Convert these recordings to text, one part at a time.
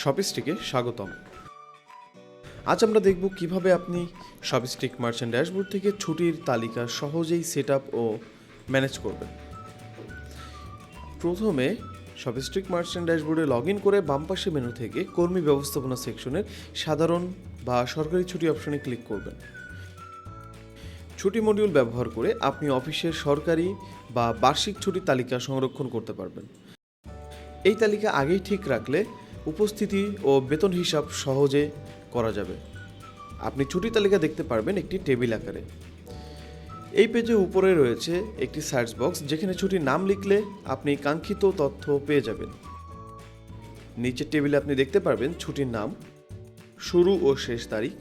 শপিস্টিকে স্বাগতম। আজ আমরা দেখব কীভাবে আপনি শপিস্টিক মার্চেন্ট ড্যাশবোর্ড থেকে ছুটির তালিকা সহজেই সেট ও ম্যানেজ করবেন। প্রথমে শপিস্টিক মার্চেন্ট ড্যাশবোর্ডে লগ ইন করে বাম পাশে মেনু থেকে কর্মী ব্যবস্থাপনা সেকশনের সাধারণ বা সরকারি ছুটি অপশনে ক্লিক করবেন। ছুটি মডিউল ব্যবহার করে আপনি অফিসের সরকারি বা বার্ষিক ছুটির তালিকা সংরক্ষণ করতে পারবেন। এই তালিকা আগেই ঠিক রাখলে উপস্থিতি ও বেতন হিসাব সহজে করা যাবে। আপনি ছুটি তালিকা দেখতে পারবেন একটি টেবিল আকারে। এই পেজে উপরে রয়েছে একটি সার্চ বক্স, যেখানে ছুটির নাম লিখলে আপনি কাঙ্ক্ষিত তথ্য পেয়ে যাবেন। নিচের টেবিলে আপনি দেখতে পারবেন ছুটির নাম, শুরু ও শেষ তারিখ,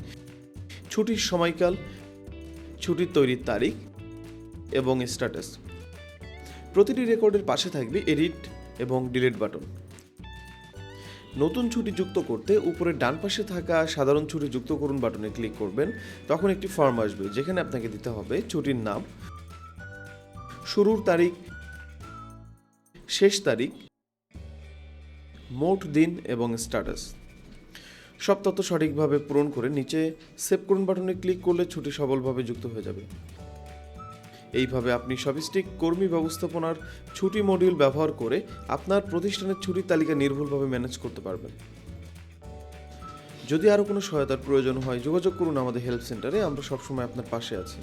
ছুটির সময়কাল, ছুটির তৈরির তারিখ এবং স্ট্যাটাস প্রতিটি রেকর্ডের পাশে থাকবে এডিট এবং ডিলিট বাটন নতুন ছুটি যুক্ত করতে উপরে ডান পাশে থাকা সাধারণ ছুটি যুক্ত করুন বাটনে ক্লিক করবেন। তখন একটি ফর্ম আসবে, যেখানে আপনাকে দিতে হবে ছুটির নাম, শুরুর তারিখ, শেষ তারিখ, মোট দিন এবং স্ট্যাটাস। সব তথ্য সঠিকভাবে পূরণ করে নিচে সেভ করুন বাটনে ক্লিক করলে ছুটি সফলভাবে যুক্ত হয়ে যাবে। এইভাবে আপনি সবিস্টিক কর্মী ব্যবস্থাপনার ছুটি মডিউল ব্যবহার করে আপনার প্রতিষ্ঠানের ছুটির তালিকা নির্ভুলভাবে ম্যানেজ করতে পারবেন। যদি আরও কোনো সহায়তার প্রয়োজন হয়, যোগাযোগ করুন আমাদের হেল্প সেন্টারে, আমরা সবসময় আপনার পাশে আছি।